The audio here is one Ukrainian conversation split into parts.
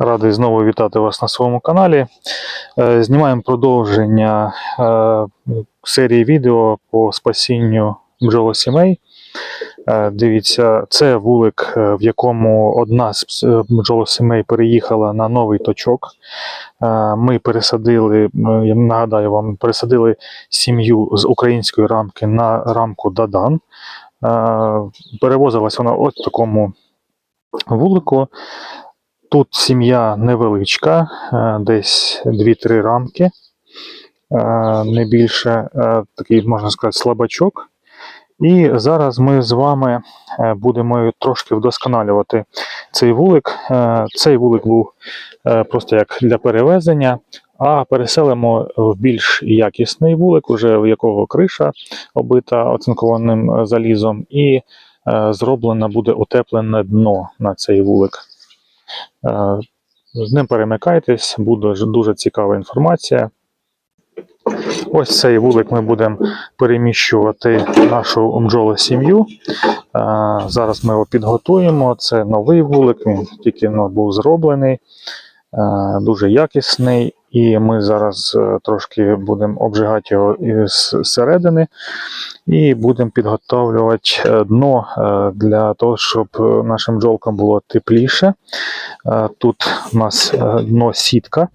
Радий знову вітати вас на своєму каналі. Е, Знімаємо продовження е, серії відео по спасінню бджолосімей. Е, Дивіться, це вулик, в якому одна з бджолосімей переїхала на новий точок. Ми пересадили, я нагадаю вам, пересадили сім'ю з української рамки на рамку Дадан. Перевозилась вона ось в такому вулику. Тут сім'я невеличка, е, десь 2-3 рамки, е, не більше, е, такий, можна сказати, слабачок. І зараз ми з вами будемо трошки вдосконалювати цей вулик. Цей вулик був просто як для перевезення, а переселимо в більш якісний вулик, уже в якого криша обита оцинкованим залізом, і зроблено буде утеплене дно на цей вулик. Е, З ним перемикайтесь, буде дуже цікава інформація. Ось цей вулик ми будемо переміщувати нашу бджолосім'ю. сім'ю. Зараз ми його підготуємо. Це новий вулик, він тільки ну, був зроблений, е, дуже якісний. І ми зараз е, трошки будемо обжигати його із середини і будемо підготовлювати е, дно е, для того, щоб нашим бджолкам було тепліше. Тут у нас дно сітка.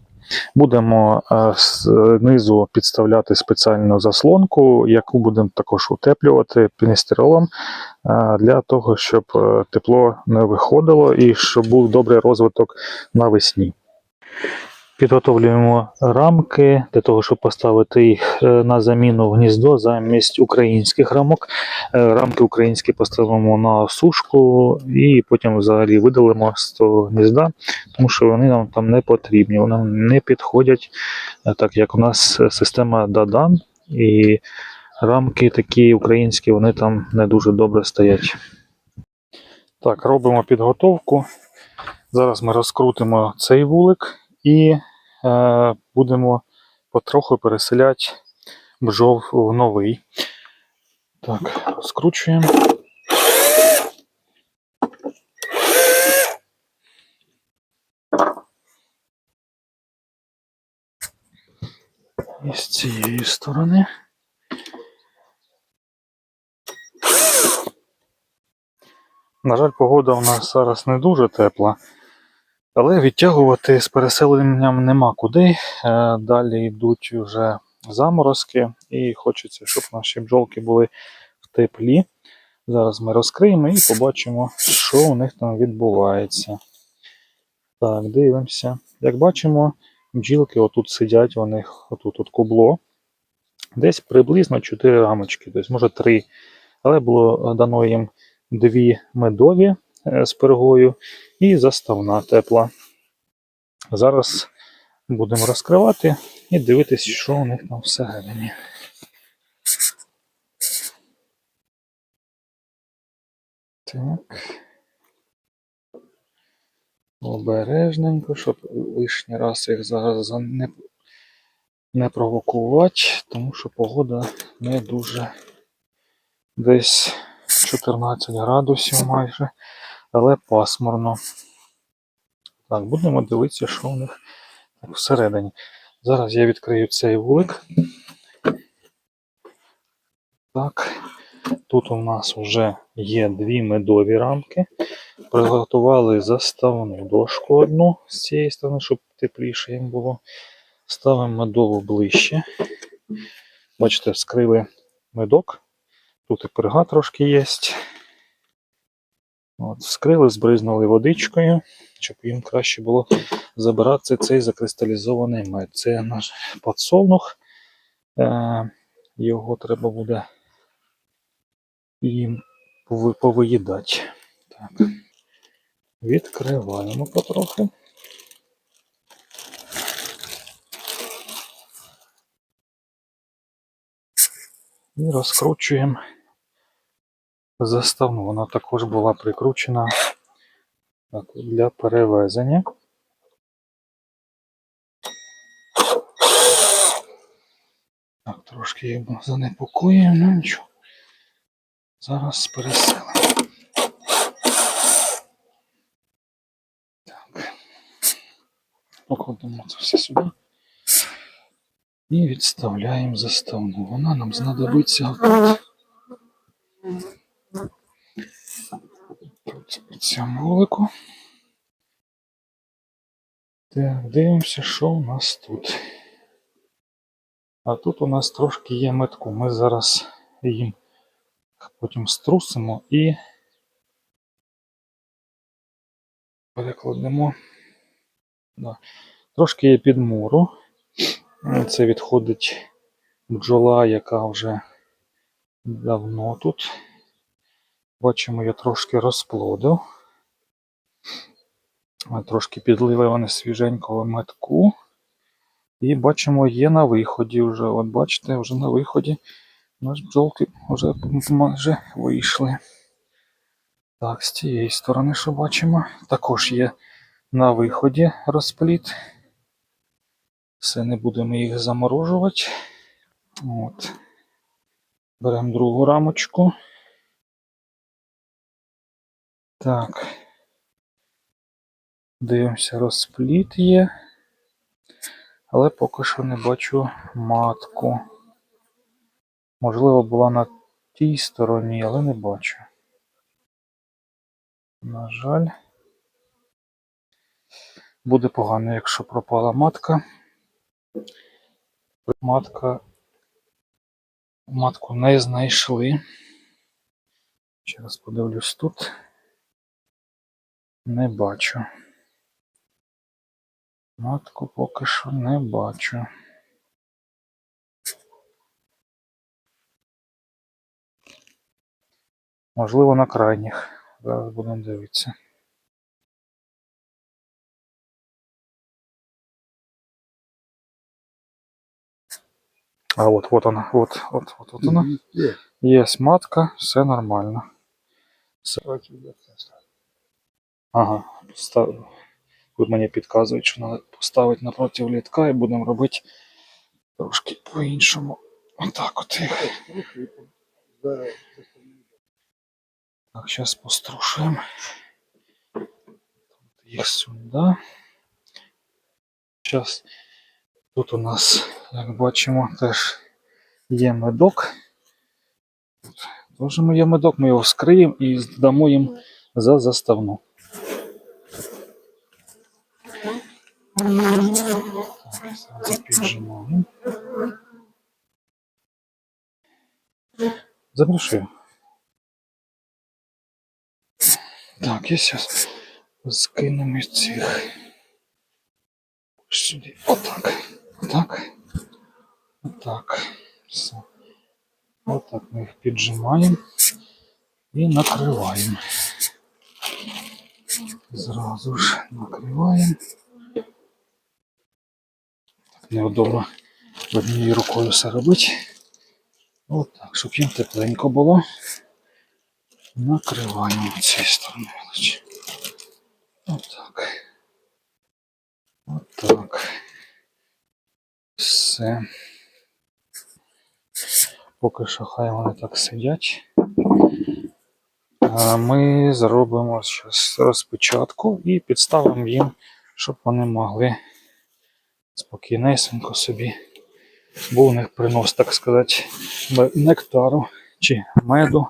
Будемо знизу підставляти спеціальну заслонку, яку будемо також утеплювати пінестеролом е, для того, щоб тепло не виходило і щоб був добрий розвиток навесні. Підготовлюємо рамки для того, щоб поставити їх е, на заміну в гніздо замість українських рамок. Е, Рамки українські поставимо на сушку і потім взагалі видалимо з того гнізда, тому що вони нам там не потрібні, вони не підходять, е, так як у нас система Дадан і рамки такі українські, вони там не дуже добре стоять. Так, робимо підготовку. Зараз ми розкрутимо цей вулик і будемо потроху переселяти бджол в новий. Так, розкручуємо. І з цієї сторони. На жаль, погода у нас зараз не дуже тепла, але відтягувати з переселенням нема куди. Е, Далі йдуть вже заморозки, і хочеться, щоб наші бджолки були в теплі. Зараз ми розкриємо і побачимо, що у них там відбувається. Так, дивимося. Як бачимо, бджілки отут сидять, у них отут от кубло. Десь приблизно 4 рамочки, тобто може 3. Але було дано їм дві медові з пергою і заставна тепла. Зараз будемо розкривати і дивитися, що у них там всередині. Так. Обережненько, щоб лишній раз їх зараз не, не провокувати, тому що погода не дуже десь 14 градусів майже, але пасмурно. Так, будемо дивитися, що у них всередині. Зараз я відкрию цей вулик. Так, тут у нас вже є дві медові рамки. Приготували заставну дошку одну з цієї сторони, щоб тепліше їм було. Ставимо медову ближче. Бачите, вскрили медок. Тут і перга трошки є. От, вскрили, збризнули водичкою, щоб їм краще було забирати цей закристалізований мед. Це наш подсолнух. Е, його треба буде їм повиїдати. Так. Відкриваємо потрохи. І розкручуємо заставну. Вона також була прикручена для перевезення. Так, трошки її занепокоює, ну нічого. Зараз переселимо. Так. покладемо це все сюди. І відставляємо заставну. Вона нам знадобиться тут. Тут по цьому вулику. Так, дивимося, що у нас тут. А тут у нас трошки є метку. Ми зараз їм потім струсимо і перекладемо. Да. Трошки є підмуру. Це відходить бджола, яка вже давно тут. Бачимо, я трошки розплодив. Трошки підлили вони свіженького метку. І бачимо, є на виході вже. От бачите, вже на виході. У нас бджолки вже майже вийшли. Так, з цієї сторони, що бачимо, також є на виході розпліт. Все, не будемо їх заморожувати. От. Беремо другу рамочку. Так. Дивимося, розпліт є. Але поки що не бачу матку. Можливо, була на тій стороні, але не бачу. На жаль. Буде погано, якщо пропала матка. Матка. Матку не знайшли. Ще раз подивлюсь тут. Не бачу. Матку поки що не бачу. Можливо, на крайніх. Зараз будемо дивитися. А от, от вона, от, от, от, от вона. Є. Є матка, все нормально. Все. Ага, постав... Тут мені підказують, що треба поставити напроти літка і будемо робити трошки по-іншому. Отак от. Так, зараз пострушуємо. Їх сюди. Зараз тут у нас, як бачимо, теж є медок. Тут теж є медок, ми його вскриємо і здамо їм за заставну. Так, зараз піджимаємо. Запрошую. Так, я зараз скинемо цих. Сюди. Отак. Отак. Отак. Все. Отак ми їх піджимаємо і накриваємо. Зразу ж накриваємо. Так неудобно однією рукою все робити. Отак, щоб їм тепленько було. Накриваємо цієї сторони. Отак. Отак. Все. Поки що хай вони так сидять. Ми зробимо зараз розпечатку і підставимо їм, щоб вони могли спокійнесенько собі. Був у них принос, так сказати, нектару чи меду.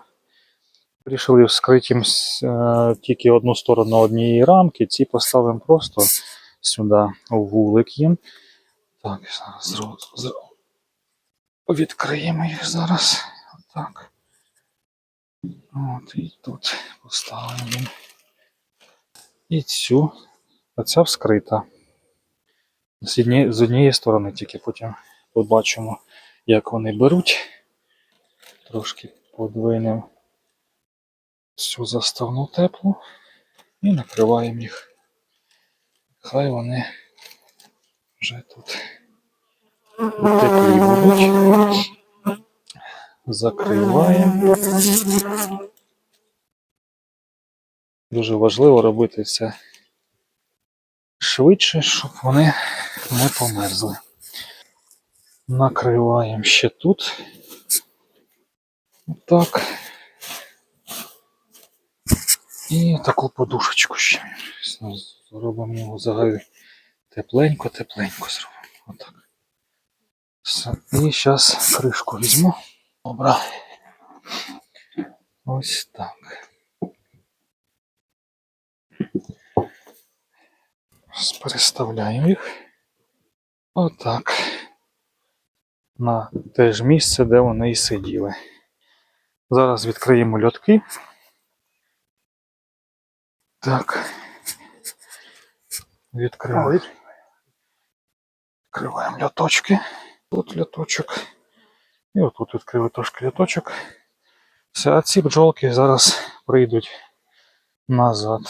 Вирішили вскрити їм с- е, тільки одну сторону однієї рамки, ці поставимо просто сюди у вулик їм. Так, зараз зро, відкриємо їх зараз. Отак. От, і тут поставимо. І цю. Оця вскрита. З однієї, сторони тільки потім побачимо, як вони беруть. Трошки подвинемо цю заставну теплу і накриваємо їх. Хай вони вже тут теплі будуть. Закриваємо. Дуже важливо робити це швидше, щоб вони не померзли. Накриваємо ще тут. Отак. І таку подушечку ще. Зробимо його взагалі Тепленько, тепленько зробимо. Отак. І зараз кришку візьму. Добре. Ось так. Переставляємо їх. Отак. На те ж місце, де вони і сиділи. Зараз відкриємо льотки. Так. Відкриваємо. Відкриваємо льоточки. Тут льоточок. І отут відкрили трошки льоточок. Все, а ці бджолки зараз прийдуть назад.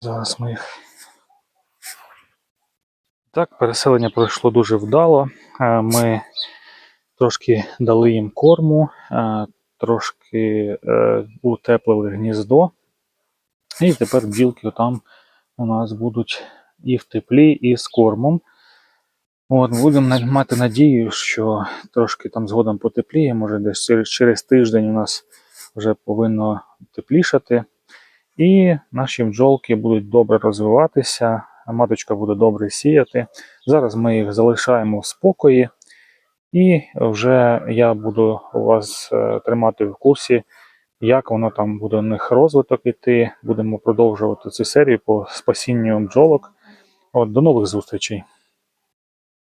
Зараз ми їх. Так, переселення пройшло дуже вдало. Е, Ми трошки дали їм корму, е, трошки е, утеплили гніздо. І тепер бджілки там у нас будуть і в теплі, і з кормом. От, будемо мати надію, що трошки там згодом потепліє, може десь через, тиждень у нас вже повинно теплішати. І наші бджолки будуть добре розвиватися, маточка буде добре сіяти. Зараз ми їх залишаємо в спокої, і вже я буду вас е, тримати в курсі, як воно там буде у них розвиток іти. Будемо продовжувати цю серію по спасінню бджолок. От, до нових зустрічей!